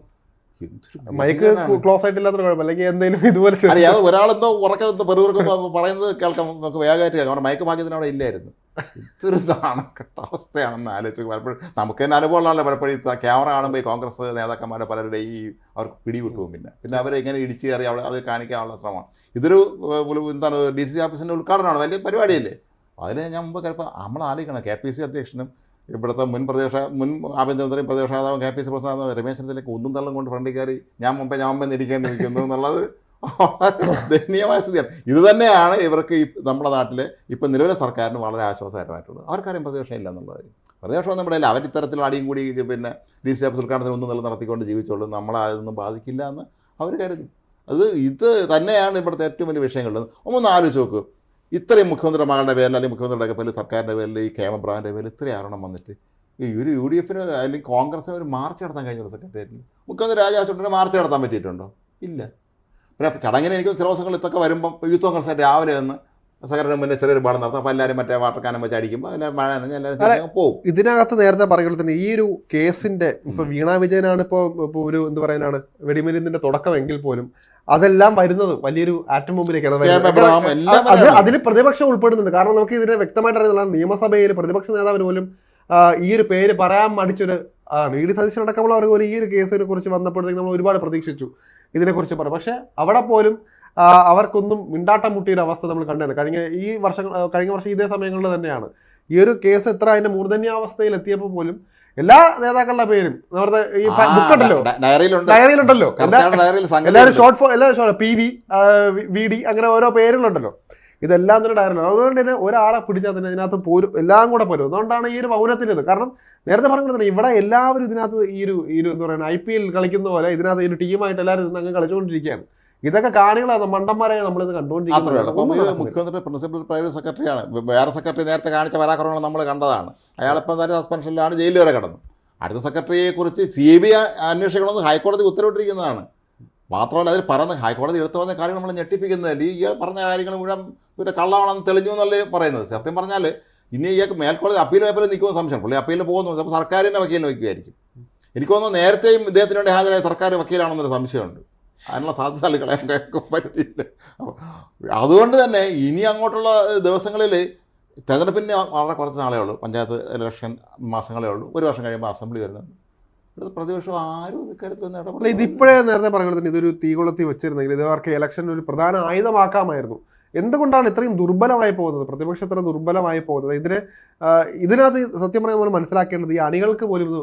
മൈക്ക് ക്ലോസ് ആയിട്ടില്ലാത്ത കുഴപ്പം. അല്ലെങ്കിൽ എന്തെങ്കിലും ഇതുപോലെ ഒരാളെന്തോ ഉറക്കെ പറയുന്നത് പറയുന്നത് കേൾക്കാം നമുക്ക് വേഗമായിട്ട് കേൾക്കാം. മൈക്ക് മയക്ക് ഭാഗ്യത്തിന് അവിടെ ഇല്ലായിരുന്നു. ഇതൊരു നാണക്കെട്ട അവസ്ഥയാണെന്ന് ആലോചിച്ച് പലപ്പോഴും. നമുക്ക് തന്നെ അനുഭവമുള്ളതല്ല പലപ്പോഴും ഈ ക്യാമറ കാണുമ്പോൾ ഈ കോൺഗ്രസ് നേതാക്കന്മാരെ പലരുടെ ഈ അവർക്ക് പിടിവിട്ടു പോകും പിന്നെ. പിന്നെ അവരെ ഇങ്ങനെ ഇടിച്ച് കയറി അവിടെ അത് കാണിക്കാനുള്ള ശ്രമമാണ്. ഇതൊരു എന്താണ് ഡി സി ഓഫീസിന്റെ ഉദ്ഘാടനമാണ് വലിയ പരിപാടിയല്ലേ? അതിന് ഞാൻ മുമ്പ് ചിലപ്പോൾ നമ്മൾ ആലോചിക്കണം കെ പി സി അധ്യക്ഷനും ഇവിടുത്തെ മുൻ പ്രദേശ മുൻ ആഭ്യന്തരമന്ത്രിയും പ്രദേശാതാവും K P C president Ramesh ചെന്നിത്തലയ്ക്ക് ഒന്നും തള്ളും കൊണ്ട് ഫ്രണ്ടിൽ കയറി ഞാൻ മുമ്പേ ഞാൻ മുമ്പേ ഇരിക്കേണ്ടി നിൽക്കുന്നു എന്നുള്ളത് ദയനീയമായ സ്ഥിതിയാണ്. ഇത് തന്നെയാണ് ഇവർക്ക് ഈ നമ്മുടെ നാട്ടിൽ ഇപ്പം നിലവിലെ സർക്കാരിന് വളരെ ആശ്വാസകരമായിട്ടുള്ളത്. അവർക്കാരും പ്രതിപക്ഷം ഇല്ല എന്നുള്ളത് പ്രതിപക്ഷം നമ്മുടെ അവർ ഇത്തരത്തിൽ അടിയും കൂടി പിന്നെ ഡി സി അബ്ദുൽ ഖാനത്തിന് ഒന്നും നില നടത്തിക്കൊണ്ട് ജീവിച്ചോളൂ. നമ്മളെ അതൊന്നും ബാധിക്കില്ല എന്ന് അവർ കരുതി. അത് ഇത് തന്നെയാണ് ഇവിടുത്തെ ഏറ്റവും വലിയ വിഷയങ്ങൾ. ഒന്ന് ആലോചിച്ച് നോക്കൂ. ഇത്രയും മുഖ്യമന്ത്രിയുടെ മകളുടെ പേരിൽ അല്ലെങ്കിൽ മുഖ്യമന്ത്രിയുടെ പേരിൽ സർക്കാരിന്റെ പേരിൽ ഈ കേമബ്രാന്റെ പേരിൽ ഇത്രയും ആരണം വന്നിട്ട്. ഈ ഒരു യു ഡി എഫിന് അല്ലെങ്കിൽ കോൺഗ്രസ്സിന് ഒരു മാർച്ച് നടത്താൻ കഴിഞ്ഞുള്ള സെക്രട്ടേറിയറ്റിൽ. മുഖ്യമന്ത്രി രാജാവശ്യത്തിന് മാർച്ച് നടത്താൻ പറ്റിയിട്ടുണ്ടോ? ഇല്ല. പിന്നെ ചടങ്ങിന് എനിക്ക് ചില ദിവസങ്ങൾ ഇതൊക്കെ വരുമ്പം യൂത്ത് കോൺഗ്രസ് രാവിലെ നിന്ന് സെക്രട്ടറി മുന്നേ ചെറിയൊരു പാടം നടത്തും. അപ്പോൾ എല്ലാവരും മറ്റേ വാട്ടർ കാനം വെച്ച് അടിക്കുമ്പോൾ എല്ലാവരും മഴ എല്ലാവരും പോകും ഇതിനകത്ത് നേരത്തെ പറയുന്നത് തന്നെ ഈ ഒരു കേസിന്റെ ഇപ്പൊ വീണ വിജയനാണ് ഇപ്പോൾ ഇപ്പോൾ ഒരു എന്ത് പറയാനാണ് വെടിമരുന്നിന്റെ തുടക്കമെങ്കിൽ പോലും അതെല്ലാം വരുന്നത് വലിയൊരു ആറ്റം ബോംബിലേക്കാണ്. അതിൽ പ്രതിപക്ഷം ഉൾപ്പെടുന്നുണ്ട്. കാരണം നമുക്ക് ഇതിനെ വ്യക്തമായിട്ട് അറിയുന്നതാണ് നിയമസഭയിൽ പ്രതിപക്ഷ നേതാവിന് പോലും ഈ ഒരു പേര് പറയാൻ മടിച്ചൊരു ആ, വി ഡി സതീശൻ പോലും ഈ ഒരു കേസിനെ കുറിച്ച് വന്നപ്പോഴത്തേക്ക് നമ്മൾ ഒരുപാട് പ്രതീക്ഷിച്ചു. ഇതിനെക്കുറിച്ച് പറയും പക്ഷെ അവിടെ പോലും അവർക്കൊന്നും മിണ്ടാട്ടം മുട്ടിയൊരു അവസ്ഥ നമ്മൾ കണ്ടാണ് കഴിഞ്ഞ ഈ വർഷം കഴിഞ്ഞ വർഷം ഇതേ സമയങ്ങളിൽ തന്നെയാണ്. ഈ ഒരു കേസ് എത്ര അതിന്റെ മൂർധന്യാവസ്ഥയിൽ എത്തിയപ്പോൾ പോലും എല്ലാ നേതാക്കളുടെ പേരും നമ്മുടെ ഈ ആ, ബുക്ക് ഉണ്ടല്ലോ. ഡ- ഡയറിയിലുണ്ട്. ഡയറിയിലുണ്ടല്ലോ. എല്ലാ എല്ലാവരും. ഷോർട്ട് ഫോം എല്ലാവരും പി വി വി ഡി അങ്ങനെ ഓരോ പേരുകളുണ്ടല്ലോ. ഇതെല്ലാം തന്നെ ഡയറിയിലാണ് അതുകൊണ്ട് തന്നെ ഒരാളെ പിടിച്ചാൽ തന്നെ ഇതിനകത്ത് പോരും. എല്ലാം കൂടെ പോരും. അതുകൊണ്ടാണ് ഈ ഒരു മൗനത്തിന്റെത് കാരണം നേരത്തെ പറഞ്ഞത് തന്നെ ഇവിടെ എല്ലാവരും ഇതിനകത്ത് ഈ ഒരു ഈ ഒരു എന്താ പറയുക ഐ പി എൽ കളിക്കുന്ന പോലെ ഇതിനകത്ത് ഈ ഒരു ടീമായിട്ട് എല്ലാവരും ഇതിന് അങ്ങ് കളിച്ചുകൊണ്ടിരിക്കുകയാണ്. ഇതൊക്കെ കാണികളാണ്. മണ്ടന്മാരെ നമ്മളിത് കണ്ടുകൊണ്ടിരിക്കുന്നത്. മുഖ്യമന്ത്രി പ്രിൻസിപ്പൽ പ്രൈവറ്റ് സെക്രട്ടറിയാണ് വേറെ സെക്രട്ടറി നേരത്തെ കാണിച്ച പരാക്രമങ്ങൾ നമ്മൾ കണ്ടതാണ്. അയാളിപ്പം തന്നെ സസ്പെൻഷനിലാണ് ജയിലിൽ വരെ കടന്നു. അടുത്ത സെക്രട്ടറിയെ കുറിച്ച് സി ബി ഐ അന്വേഷിക്കണമെന്ന് ഹൈക്കോടതി ഉത്തരവിട്ടിരിക്കുന്നതാണ്. മാത്രമല്ല അതിൽ പറഞ്ഞ ഹൈക്കോടതി എടുത്തു പറഞ്ഞ കാര്യങ്ങൾ നമ്മൾ ഞെട്ടിപ്പിക്കുന്നതല്ല ഇയാൾ പറഞ്ഞ കാര്യങ്ങൾ മുഴുവൻ പിന്നെ കള്ളമാണെന്ന് തെളിഞ്ഞു എന്നല്ലേ പറയുന്നത്. സത്യം പറഞ്ഞാൽ ഇനി ഇയാൾക്ക് മേൽക്കോടതി അപ്പീൽ പേപ്പറിൽ നിൽക്കുന്ന സംശയം. പുള്ളി അപ്പീലിൽ പോകുന്നു. അപ്പോൾ സർക്കാരിന്റെ വക്കീലിന് വയ്ക്കുമായിരിക്കും. എനിക്ക് തോന്നുന്നു നേരത്തെയും ഇദ്ദേഹത്തിന് വേണ്ടി ഹാജരായ സർക്കാർ വക്കീലാണെന്നൊരു സംശയമുണ്ട്. അതിനുള്ള സാധ്യത കളയാൻ പറ്റിയില്ല. അതുകൊണ്ട് തന്നെ ഇനി അങ്ങോട്ടുള്ള ദിവസങ്ങളിൽ തെരഞ്ഞെടുപ്പിന് വളരെ കുറച്ച് നാളേ ഉള്ളൂ. പഞ്ചായത്ത് ഇലക്ഷൻ മാസങ്ങളേ ഉള്ളൂ. ഒരു വർഷം കഴിയുമ്പോൾ അസംബ്ലി വരുന്നുണ്ട്. ഇവിടുത്തെ പ്രതിപക്ഷം ആരും ഇക്കാര്യത്തിലൊന്നും അല്ല ഇത് ഇതിപ്പോഴേ നേരത്തെ പറയുന്നത് തന്നെ ഇതൊരു തീകുളത്തി വെച്ചിരുന്നെങ്കിൽ ഇത് അവർക്ക് ഇലക്ഷൻ ഒരു പ്രധാന ആയുധമാക്കാമായിരുന്നു. എന്തുകൊണ്ടാണ് ഇത്രയും ദുർബലമായി പോകുന്നത്? പ്രതിപക്ഷം ഇത്ര ദുർബലമായി പോകുന്നത്? ഇതിനെ ഇതിനകത്ത് സത്യം പറയാൻ പോലെ മനസ്സിലാക്കേണ്ടത് ഈ അണികൾക്ക് പോലും ഇത്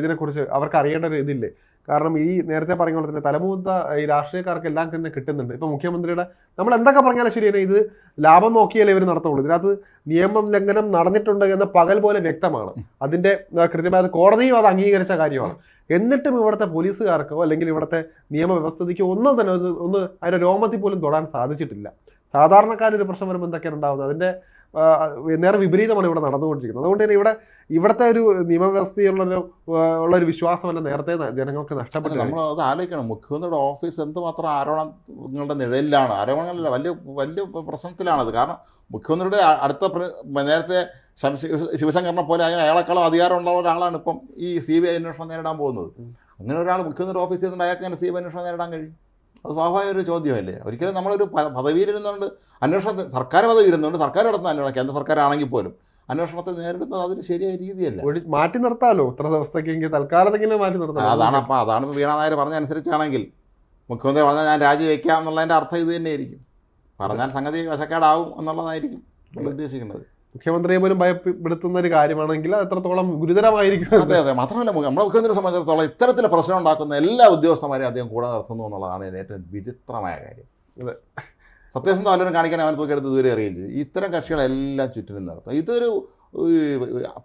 ഇതിനെക്കുറിച്ച് അവർക്ക് അറിയേണ്ട ഒരു ഇതില്ലേ? കാരണം ഈ നേരത്തെ പറഞ്ഞ പോലെ തന്നെ തലമൂത്ത ഈ രാഷ്ട്രീയക്കാർക്ക് എല്ലാം തന്നെ കിട്ടുന്നുണ്ട്. ഇപ്പൊ മുഖ്യമന്ത്രിയുടെ നമ്മൾ എന്തൊക്കെ പറഞ്ഞാലും ശരിയാണ് ഇത് ലാഭം നോക്കിയാലേ ഇവർ നടത്തുള്ളൂ. ഇതിനകത്ത് നിയമം ലംഘനം നടന്നിട്ടുണ്ട് എന്ന പകൽ പോലെ വ്യക്തമാണ്. അതിന്റെ കൃത്യമായ കോടതിയും അത് അംഗീകരിച്ച കാര്യമാണ്. എന്നിട്ടും ഇവിടുത്തെ പോലീസുകാർക്കോ അല്ലെങ്കിൽ ഇവിടുത്തെ നിയമവ്യവസ്ഥയ്ക്കോ ഒന്നും തന്നെ ഒന്ന് ഒന്ന് അതിന്റെ രോമത്തിൽ പോലും തൊടാൻ സാധിച്ചിട്ടില്ല. സാധാരണക്കാരൊരു പ്രശ്നം വരുമ്പോൾ എന്തൊക്കെയാണ് ഉണ്ടാവുന്നത്? അതിന്റെ നേരെ വിപരീതമാണ് ഇവിടെ നടന്നുകൊണ്ടിരിക്കുന്നത്. അതുകൊണ്ട് തന്നെ ഇവിടെ ഇവിടുത്തെ ഒരു നിയമവ്യവസ്ഥയിലുള്ള ഉള്ള ഒരു വിശ്വാസമല്ല നേരത്തെ ജനങ്ങൾക്ക് നഷ്ടപ്പെട്ടു നമ്മൾ അത് ആലോചിക്കണം. മുഖ്യമന്ത്രിയുടെ ഓഫീസ് എന്തുമാത്രം ആരോപണങ്ങളുടെ നിഴലിലാണ്? ആരോപണങ്ങളില്ല വലിയ വലിയ പ്രശ്നത്തിലാണത് കാരണം മുഖ്യമന്ത്രിയുടെ അടുത്ത നേരത്തെ ശിവശങ്കറിനെ പോലെ അങ്ങനെ അയാളെക്കാളും അധികാരമുള്ള ഒരാളാണ് ഇപ്പം ഈ സി ബി ഐ അന്വേഷണം നേരിടാൻ പോകുന്നത്. അങ്ങനെ ഒരാൾ മുഖ്യമന്ത്രി ഓഫീസിൽ നിന്നുകൊണ്ട് അയാൾക്ക് അങ്ങനെ സി ബി ഐ അന്വേഷണം നേരിടാൻ കഴിയും? അത് സ്വാഭാവിക ഒരു ചോദ്യമല്ലേ? ഒരിക്കലും നമ്മളൊരു പദവിയിലിരുന്നുകൊണ്ട് അന്വേഷണത്തിന് സർക്കാർ പദവി ഇരുന്നുകൊണ്ട് സർക്കാർ നടത്തുന്ന അന്വേഷണം കേന്ദ്ര സർക്കാരാണെങ്കിൽ പോലും അന്വേഷണത്തെ നേരിടുന്നത് അതൊരു ശരിയായ രീതിയല്ല. മാറ്റി നിർത്താലോ? ഇത്ര ദിവസത്തേക്കെങ്കിൽ തൽക്കാലത്തെങ്കിലും മാറ്റി നിർത്താം അതാണ് അപ്പം അതാണ് ഇപ്പോൾ വീണ നായർ പറഞ്ഞ അനുസരിച്ചാണെങ്കിൽ മുഖ്യമന്ത്രി പറഞ്ഞാൽ ഞാൻ രാജിവെക്കാം എന്നുള്ളതിന്റെ അർത്ഥം ഇത് തന്നെയായിരിക്കും. പറഞ്ഞാൽ സംഗതി വശക്കേടാവും എന്നുള്ളതായിരിക്കും നമ്മൾ ഉദ്ദേശിക്കുന്നത്. മുഖ്യമന്ത്രിയെ പോലും ഭയപ്പെടുത്തുന്ന ഒരു കാര്യമാണെങ്കിൽ അത് എത്രത്തോളം ഗുരുതരമായിരിക്കും അതെ അതെ. മാത്രമല്ല നമ്മുടെ മുഖ്യമന്ത്രിയെ സംബന്ധിച്ചിടത്തോളം ഇത്തരത്തിൽ പ്രശ്നം ഉണ്ടാക്കുന്ന എല്ലാ ഉദ്യോഗസ്ഥന്മാരെയും അദ്ദേഹം കൂടെ നിർത്തുന്നു എന്നുള്ളതാണ് ഏറ്റവും വിചിത്രമായ കാര്യം. അതെ. സത്യസന്ധ വല്ലവരും കാണിക്കാൻ അവനെ തൂക്കിയെടുത്ത് ഇതുവരെ അറിയുകയും ചെയ്യും. ഇത്തരം കക്ഷികളെല്ലാം ചുറ്റിനും നടത്തും ഇതൊരു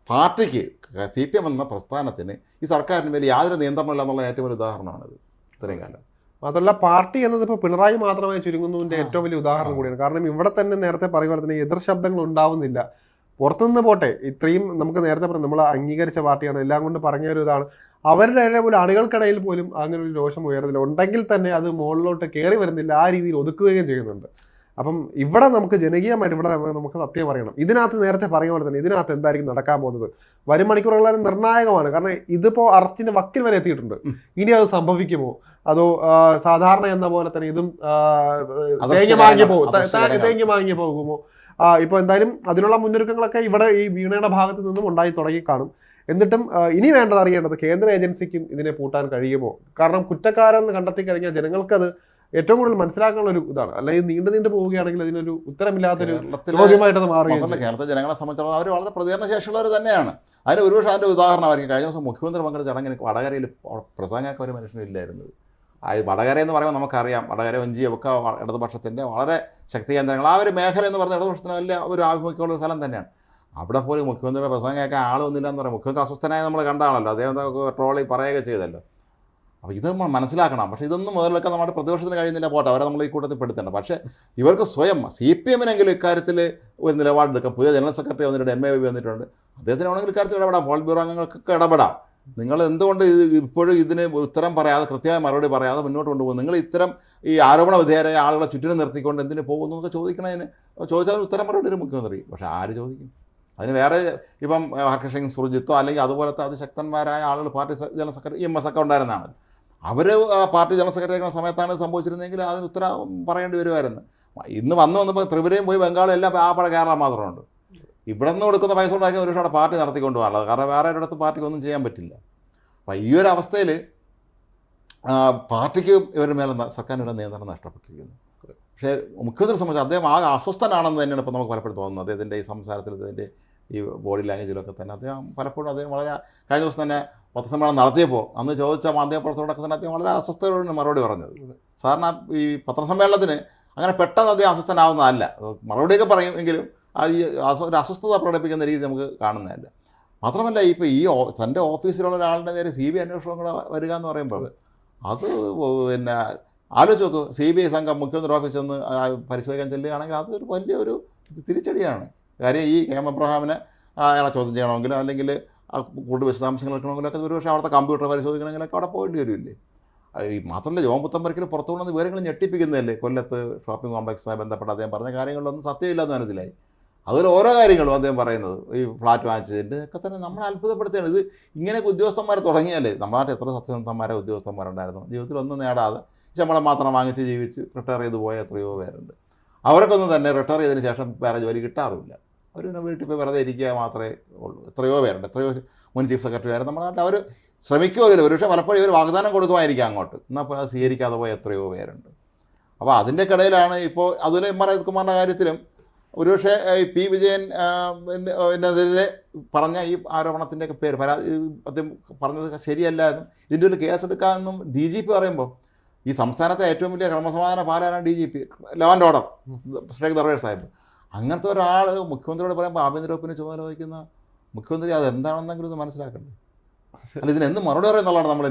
പാർട്ടിക്ക് സി പി എം എന്ന പ്രസ്ഥാനത്തിന് ഈ സർക്കാരിന് മേലെ യാതൊരു നിയന്ത്രണമില്ല എന്നുള്ള ഏറ്റവും വലിയ ഉദാഹരണമാണിത് ഇത്രയും കാലം. മാത്രമല്ല പാർട്ടി എന്നത് ഇപ്പോൾ പിണറായി മാത്രമായി ചുരുങ്ങുന്നതിന്റെ ഏറ്റവും വലിയ ഉദാഹരണം കൂടിയാണ്. കാരണം ഇവിടെ തന്നെ നേരത്തെ പറയുക പോലെ തന്നെ എതിർ ശബ്ദങ്ങൾ ഉണ്ടാവുന്നില്ല. പുറത്തുനിന്ന് പോട്ടെ ഇത്രയും നമുക്ക് നേരത്തെ പറഞ്ഞു നമ്മൾ അംഗീകരിച്ച പാർട്ടിയാണ് എല്ലാം കൊണ്ട് പറഞ്ഞ ഒരു ഇതാണ്. അവരുടെ പോലും അണികൾക്കിടയിൽ പോലും അങ്ങനെ ഒരു രോഷം ഉയർന്നില്ല. ഉണ്ടെങ്കിൽ തന്നെ അത് മുകളിലോട്ട് കയറി വരുന്നില്ല ആ രീതിയിൽ ഒതുക്കുകയും ചെയ്യുന്നുണ്ട്. അപ്പം ഇവിടെ നമുക്ക് ജനകീയമായിട്ട് ഇവിടെ നമുക്ക് സത്യം പറയണം. ഇതിനകത്ത് നേരത്തെ പറയുക പോലെ തന്നെ ഇതിനകത്ത് എന്തായിരിക്കും നടക്കാൻ പോകുന്നത്? വരും മണിക്കൂറുകളിൽ നിർണായകമാണ്. കാരണം ഇതിപ്പോ അറസ്റ്റിന്റെ വക്കിൽ വരെ എത്തിയിട്ടുണ്ട്. ഇനി അത് സംഭവിക്കുമോ? അതോ സാധാരണ എന്ന പോലെ തന്നെ ഇതും തേങ്ങ വാങ്ങി പോകും. തേങ്ങ വാങ്ങി പോകുമോ? ആ, ഇപ്പൊ എന്തായാലും അതിനുള്ള മുന്നൊരുക്കങ്ങളൊക്കെ ഇവിടെ ഈ വീണയുടെ ഭാഗത്ത് നിന്നും ഉണ്ടായി തുടങ്ങി കാണും. എന്നിട്ടും ഇനി വേണ്ടത് അറിയേണ്ടത് കേന്ദ്ര ഏജൻസിക്കും ഇതിനെ പൂട്ടാൻ കഴിയുമോ? കാരണം കുറ്റക്കാരെന്ന് കണ്ടെത്തി കഴിഞ്ഞാൽ ജനങ്ങൾക്കത് ഏറ്റവും കൂടുതൽ മനസ്സിലാക്കാനുള്ള ഒരു ഇതാണ്. അല്ലെങ്കിൽ നീണ്ടു നീണ്ടു പോവുകയാണെങ്കിൽ അതിനൊരു ഉത്തരമില്ലാത്തൊരു കേരളത്തിലെ ചോദ്യമായിട്ട് കേരളത്തെ ജനങ്ങളെ സംബന്ധിച്ചിടത്തോളം അവർ വളരെ പ്രതികരണ ശേഷിയുള്ളവർ തന്നെയാണ്. അതിന് ഒരുപക്ഷെ അതിന്റെ ഉദാഹരണമായിരിക്കും. കഴിഞ്ഞ ദിവസം മുഖ്യമന്ത്രി പങ്കെടുത്ത ചടങ്ങിന് വടകരയിൽ പ്രസംഗമൊക്കെ ഒരു മനുഷ്യനില്ലായിരുന്നത് ആ വടകര എന്ന് പറയുമ്പോൾ നമുക്കറിയാം. വടകര വഞ്ചി ഒക്കെ ഇടതുപക്ഷത്തിന്റെ വളരെ ശക്തി കേന്ദ്രങ്ങൾ. ആ ഒരു മേഖല എന്ന് പറഞ്ഞ ഇടതുപക്ഷത്തിന് വലിയ ഒരു ആഭിമുഖ്യമുള്ള സ്ഥലം തന്നെയാണ്. അവിടെ പോലും മുഖ്യമന്ത്രിയുടെ പ്രസംഗം കേൾക്കാൻ ആളൊന്നുമില്ല എന്ന് പറയാം. മുഖ്യമന്ത്രി അസ്വസ്ഥനായ നമ്മൾ കണ്ടാണല്ലോ അദ്ദേഹം ട്രോളി പറയുകയൊക്കെ ചെയ്തല്ലോ. അപ്പോൾ ഇത് നമ്മൾ മനസ്സിലാക്കണം. പക്ഷേ ഇതൊന്നും മുതലെടുക്കാൻ നമ്മുടെ പ്രതിപക്ഷത്തിന് കഴിയുന്നില്ല. പോട്ടെ അവരെ നമ്മൾ ഈ കൂട്ടത്തിൽ പെടുത്തേണ്ട. പക്ഷേ ഇവർക്ക് സ്വയം സി പി എമ്മിനെങ്കിലും ഇക്കാര്യത്തിൽ ഒരു നിലപാടെടുക്കാം പുതിയ ജനറൽ സെക്രട്ടറി വന്നിട്ടുണ്ട് എം എ വന്നിട്ടുണ്ട്. അദ്ദേഹത്തിന് വേണമെങ്കിൽ ഇക്കാര്യത്തിൽ ഇടപെടാം. Paul bureau അംഗങ്ങൾക്കൊക്കെ ഇടപെടാം. നിങ്ങൾ എന്തുകൊണ്ട് ഇത് ഇപ്പോഴും ഇതിന് ഉത്തരം പറയാതെ കൃത്യമായ മറുപടി പറയാതെ മുന്നോട്ട് കൊണ്ടുപോകും നിങ്ങൾ ഇത്തരം ഈ ആരോപണ വിധേയരായ ആളുകളെ ചുറ്റിനും നിർത്തിക്കൊണ്ട് എന്തിന് പോകുന്നു എന്നൊക്കെ ചോദിക്കണതിന് ചോദിച്ചാൽ ഉത്തരം മറുപടി ഒരു മുഖ്യമന്ത്രി. പക്ഷേ ആര് ചോദിക്കും? അതിന് വേറെ ഇപ്പം ഹർകൃഷ്ണൻ സുർജിത്തോ അല്ലെങ്കിൽ അതുപോലത്തെ അതിശക്തന്മാരായ ആളുകൾ party general secretary M S ഒക്കെ ഉണ്ടായിരുന്നതാണ്. അവർ പാർട്ടി ജനറൽ സെക്രട്ടറി ആയിരുന്ന സമയത്താണ് സംഭവിച്ചിരുന്നെങ്കിൽ അതിന് ഉത്തരം പറയേണ്ടി വരുമായിരുന്നു. ഇന്ന് വന്നു വന്നപ്പോൾ ത്രിപുരയും പോയി ബംഗാളും എല്ലാം ആ പട കേരളം മാത്രമുണ്ട്. ഇവിടെ നിന്ന് കൊടുക്കുന്ന പൈസ കൊണ്ടായിരിക്കും ഒരു പക്ഷേ പാർട്ടി നടത്തിക്കൊണ്ട് പോകാറ് കാരണം വേറെ ഒരിടത്ത് പാർട്ടിക്ക് ഒന്നും ചെയ്യാൻ പറ്റില്ല. അപ്പം ഈ ഒരു അവസ്ഥയിൽ പാർട്ടിക്ക് ഇവരുടെ മേലെ സർക്കാരിന്റെ നിയന്ത്രണം നഷ്ടപ്പെട്ടിരിക്കുന്നു. പക്ഷേ മുഖ്യമന്ത്രി സംബന്ധിച്ച് അദ്ദേഹം ആ അസ്വസ്ഥനാണെന്ന് തന്നെയാണ് ഇപ്പോൾ നമുക്ക് പലപ്പോഴും തോന്നുന്നത്. അദ്ദേഹത്തിന്റെ ഈ സംസാരത്തിൽ ഇതിന്റെ ഈ ബോഡി ലാംഗ്വേജിലൊക്കെ തന്നെ. അദ്ദേഹം പലപ്പോഴും അദ്ദേഹം വളരെ കഴിഞ്ഞ ദിവസം തന്നെ പത്രസമ്മേളനം നടത്തിയപ്പോൾ അന്ന് ചോദിച്ച മാധ്യമപ്രവർത്തകരോടൊക്കെ തന്നെ അദ്ദേഹം വളരെ അസ്വസ്ഥതയോടാണ് മറുപടി പറഞ്ഞത്. സാറിന് ഈ പത്രസമ്മേളനത്തിന് അങ്ങനെ പെട്ടെന്ന് അദ്ദേഹം അസ്വസ്ഥനാവുന്നതല്ല. മറുപടിയൊക്കെ പറയും എങ്കിലും ഈ ഒരു അസ്വസ്ഥത പ്രകടിപ്പിക്കുന്ന രീതി നമുക്ക് കാണുന്നതല്ല. മാത്രമല്ല ഇപ്പോൾ ഈ തന്റെ ഓഫീസിലുള്ള ഒരാളുടെ നേരെ സി ബി ഐ അന്വേഷണം കൂടെ വരിക എന്ന് പറയുമ്പോൾ അത് പിന്നെ ആലോചിച്ച് നോക്കൂ. സി ബി ഐ സംഘം മുഖ്യമന്ത്രി ഓഫീസിൽ നിന്ന് പരിശോധിക്കാൻ ചെല്ലുകയാണെങ്കിൽ അതൊരു വലിയൊരു തിരിച്ചടിയാണ്. കാര്യം ഈ എം എബ്രഹാമിനെ ആ, അയാളെ ചോദ്യം ചെയ്യണമെങ്കിലും അല്ലെങ്കിൽ കൂടുതൽ വിശദാംശങ്ങൾ എടുക്കണമെങ്കിലൊക്കെ ഒരുപക്ഷെ അവിടുത്തെ കമ്പ്യൂട്ടർ പരിശോധിക്കണമെങ്കിലൊക്കെ അവിടെ പോയിട്ട് വരില്ലേ ഈ മാത്രമല്ല ജോൺ പുത്തമ്പരക്കിൽ പുറത്തു കൊണ്ടുവന്ന വിവരങ്ങൾ ഞെട്ടിപ്പിക്കുന്നതല്ലേ? കൊല്ലത്ത് ഷോപ്പിംഗ് കോംപ്ലക്സുമായി ബന്ധപ്പെട്ട് അദ്ദേഹം പറഞ്ഞ കാര്യങ്ങളിലൊന്നും സത്യമില്ലാന്ന് മനസ്സിലായി. അതുപോലെ ഓരോ കാര്യങ്ങളും അദ്ദേഹം പറയുന്നത്. ഈ ഫ്ലാറ്റ് വാങ്ങിച്ചതിന്റെ ഒക്കെ തന്നെ നമ്മളെ അത്ഭുതപ്പെടുത്തുകയാണ് ഇത് ഇങ്ങനെയൊക്കെ ഉദ്യോഗസ്ഥന്മാർ തുടങ്ങിയാലേ നമ്മുടെ നാട്ടിൽ എത്ര സത്യസന്ധന്മാരെ ഉദ്യോഗസ്ഥന്മാരുണ്ടായിരുന്നു. ജീവിതത്തിൽ ഒന്നും നേടാതെ നമ്മളെ മാത്രം വാങ്ങിച്ച് ജീവിച്ച് റിട്ടയർ ചെയ്ത് പോയ എത്രയോ പേരുണ്ട്. അവർക്കൊന്നും തന്നെ റിട്ടയർ ചെയ്തതിന് ശേഷം വേറെ ജോലി കിട്ടാറുമില്ല. അവർ വീട്ടിൽ പോയി വെറുതെ ഇരിക്കുക മാത്രമേ ഉള്ളൂ. എത്രയോ പേരുണ്ട്. എത്രയോ മുൻ ചീഫ് സെക്രട്ടറി ആയിരുന്നു. നമ്മുടെ നാട്ടിൽ അവർ ശ്രമിക്കുമല്ലോ ഒരുപക്ഷെ പലപ്പോഴും ഇവർ വാഗ്ദാനം കൊടുക്കുമായിരിക്കും അങ്ങോട്ട്. എന്നാൽ അപ്പോൾ അത് സ്വീകരിക്കാതെ പോയ എത്രയോ പേരുണ്ട്. അപ്പോൾ അതിന്റെ ഇടയിലാണ് ഇപ്പോൾ അതുപോലെ എം ആർ അജിത്കുമാറിന്റെ കാര്യത്തിലും ഒരുപക്ഷെ പി വിജയൻ ഇതിനെതിരെ പറഞ്ഞ ഈ ആരോപണത്തിന്റെയൊക്കെ പേര് പരാതി അദ്ദേഹം പറഞ്ഞത് ശരിയല്ല എന്നും ഇതിന്റെ ഒരു കേസെടുക്കാമെന്നും ഡി ജി പി പറയുമ്പോൾ ഈ സംസ്ഥാനത്തെ ഏറ്റവും വലിയ ക്രമസമാധാന പാലനാണ് D G P. Law and order. Sheikh Darvesh Sahib. അങ്ങനത്തെ ഒരാൾ മുഖ്യമന്ത്രിയോട് പറയുമ്പോൾ ആഭ്യന്തര വകുപ്പിന് ചുമതല വഹിക്കുന്ന മുഖ്യമന്ത്രി അത് എന്താണെന്നെങ്കിലും ഒന്ന് മനസ്സിലാക്കണ്ടേ? അല്ല ഇതിനെന്ത് മറുപടി പറയുന്നുള്ളതാണ് നമ്മൾ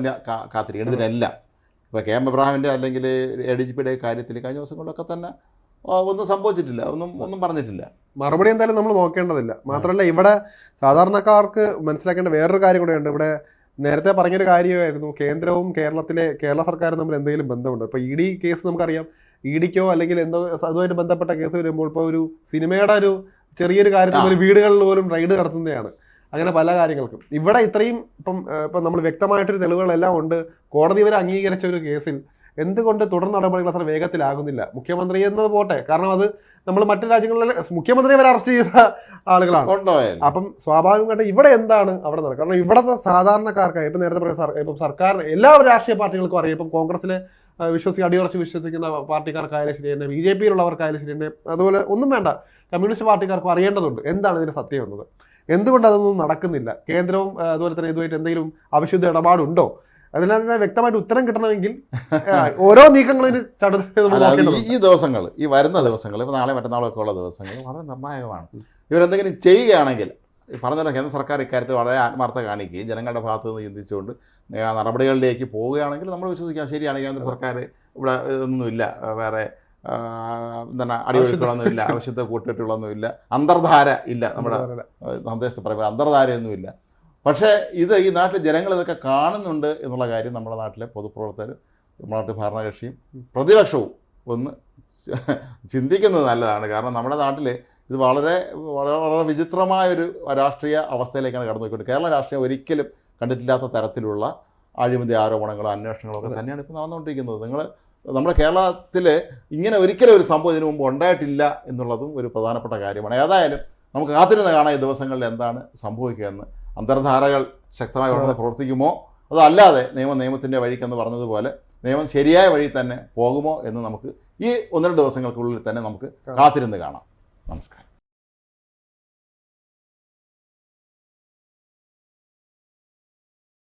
കാത്തിരിക്കുന്നത്. ഇതിനെല്ലാം ഇപ്പോൾ കെ എം എബ്രാഹിമിന്റെ അല്ലെങ്കിൽ എ ഡി ജി പിയുടെ കാര്യത്തിൽ കഴിഞ്ഞ ദിവസങ്ങളിലൊക്കെ തന്നെ ഒന്നും സംഭവിച്ചിട്ടില്ല. ഒന്നും ഒന്നും പറഞ്ഞിട്ടില്ല. മറുപടി എന്തായാലും നമ്മൾ നോക്കേണ്ടതില്ല. മാത്രമല്ല ഇവിടെ സാധാരണക്കാർക്ക് മനസ്സിലാക്കേണ്ട വേറൊരു കാര്യം കൂടെയുണ്ട് ഇവിടെ നേരത്തെ പറഞ്ഞൊരു കാര്യമായിരുന്നു കേന്ദ്രവും കേരളത്തിലെ കേരള സർക്കാരും തമ്മിൽ എന്തെങ്കിലും ബന്ധമുണ്ട്. ഇപ്പോൾ ഇ ഡി കേസ് നമുക്കറിയാം. ഇ ഡിക്കോ അല്ലെങ്കിൽ എന്തോ അതുമായിട്ട് ബന്ധപ്പെട്ട കേസ് വരുമ്പോൾ ഇപ്പോൾ ഒരു സിനിമയുടെ ഒരു ചെറിയൊരു കാര്യത്തിൽ. ഒരു വീടുകളിൽ പോലും റൈഡ് നടത്തുന്നതാണ്. അങ്ങനെ പല കാര്യങ്ങൾക്കും. ഇവിടെ ഇത്രയും ഇപ്പം ഇപ്പം നമ്മൾ വ്യക്തമായിട്ടൊരു തെളിവുകളെല്ലാം ഉണ്ട്. കോടതി വരെ അംഗീകരിച്ച ഒരു കേസിൽ എന്തുകൊണ്ട് തുടർ നടപടികൾ അത്ര വേഗത്തിലാകുന്നില്ല? മുഖ്യമന്ത്രി എന്നത് പോട്ടെ. കാരണം അത് നമ്മൾ മറ്റു രാജ്യങ്ങളിൽ മുഖ്യമന്ത്രിയെ വരെ അറസ്റ്റ് ചെയ്ത ആളുകളാണ്. അപ്പം സ്വാഭാവികമായിട്ട് ഇവിടെ എന്താണ് അവിടെ നടക്കുന്നത്? കാരണം ഇവിടുത്തെ സാധാരണക്കാർക്ക് ഇപ്പം നേരത്തെ പറഞ്ഞ ഇപ്പം സർക്കാർ എല്ലാ രാഷ്ട്രീയ പാർട്ടികൾക്കും അറിയാം. ഇപ്പം കോൺഗ്രസിലെ ആ, വിശ്വസി അടിയുറച്ച് വിശ്വസിക്കുന്ന പാർട്ടിക്കാർക്കായാലും ശരി തന്നെ ബി ജെ പിയിലുള്ളവർക്കായാലും ശരി തന്നെ അതുപോലെ ഒന്നും വേണ്ട. കമ്മ്യൂണിസ്റ്റ് പാർട്ടിക്കാർക്കും അറിയേണ്ടതുണ്ട്. എന്താണ് ഇതിന്റെ സത്യം എന്നത്? എന്തുകൊണ്ട് അതൊന്നും നടക്കുന്നില്ല? കേന്ദ്രവും അതുപോലെ തന്നെ ഇതുമായിട്ട് എന്തെങ്കിലും അവിശുദ്ധ ഇടപാടുണ്ടോ? അതിനകത്ത് വ്യക്തമായിട്ട് ഉത്തരം കിട്ടണമെങ്കിൽ ഓരോ നീക്കങ്ങളും ഈ ദിവസങ്ങൾ ഈ വരുന്ന ദിവസങ്ങൾ ഇപ്പോൾ നാളെ മറ്റന്നാളൊക്കെ ഉള്ള ദിവസങ്ങൾ വളരെ നിർണായകമാണ്. ഇവരെന്തെങ്കിലും ചെയ്യുകയാണെങ്കിൽ പറഞ്ഞല്ലോ കേന്ദ്ര സർക്കാർ ഇക്കാര്യത്തിൽ വളരെ ആത്മാർത്ഥ കാണിക്കുകയും ജനങ്ങളുടെ ഭാഗത്ത് നിന്ന് ചിന്തിച്ചുകൊണ്ട് ആ നടപടികളിലേക്ക് പോവുകയാണെങ്കിൽ നമ്മൾ വിശ്വസിക്കാം ശരിയാണ് കേന്ദ്ര സർക്കാർ ഇവിടെ ഇതൊന്നുമില്ല വേറെ എന്താണ് അടിയൊഴുക്കുകളൊന്നുമില്ല ആവശ്യത്തെ കൂട്ടിട്ടുള്ളൊന്നുമില്ല അന്തർധാര ഇല്ല നമ്മുടെ സന്ദേശത്ത് പറയുമ്പോൾ അന്തർധാരയൊന്നുമില്ല. പക്ഷേ ഇത് ഈ നാട്ടിൽ ജനങ്ങൾ ഇതൊക്കെ കാണുന്നുണ്ട് എന്നുള്ള കാര്യം നമ്മുടെ നാട്ടിലെ പൊതുപ്രവർത്തകർ നമ്മുടെ നാട്ടിൽ ഭരണകക്ഷിയും പ്രതിപക്ഷവും ഒന്ന് ചിന്തിക്കുന്നത് നല്ലതാണ്. കാരണം നമ്മുടെ നാട്ടിൽ ഇത് വളരെ വളരെ വളരെ വിചിത്രമായ ഒരു രാഷ്ട്രീയ അവസ്ഥയിലേക്കാണ് കടന്നു പോയിക്കൊണ്ട് കേരള രാഷ്ട്രീയം ഒരിക്കലും കണ്ടിട്ടില്ലാത്ത തരത്തിലുള്ള അഴിമതി ആരോപണങ്ങളും അന്വേഷണങ്ങളും ഒക്കെ തന്നെയാണ് ഇപ്പോൾ നടന്നുകൊണ്ടിരിക്കുന്നത്. നിങ്ങൾ നമ്മുടെ കേരളത്തിൽ ഇങ്ങനെ ഒരിക്കലും ഒരു സംഭവം ഇതിനു മുമ്പ് ഉണ്ടായിട്ടില്ല എന്നുള്ളതും ഒരു പ്രധാനപ്പെട്ട കാര്യമാണ്. ഏതായാലും നമുക്ക് കാത്തിരുന്ന് കാണാം ഈ ദിവസങ്ങളിൽ എന്താണ് സംഭവിക്കുക എന്ന് അന്തർധാരകൾ ശക്തമായി ഉടനെ പ്രവർത്തിക്കുമോ? അതല്ലാതെ നിയമം നിയമത്തിന്റെ വഴിക്കെന്ന് പറഞ്ഞതുപോലെ നിയമം ശരിയായ വഴി തന്നെ പോകുമോ എന്ന് നമുക്ക് ഈ ഒന്ന് രണ്ട് ദിവസങ്ങൾക്കുള്ളിൽ തന്നെ നമുക്ക് കാത്തിരുന്ന് കാണാം. നമസ്കാരം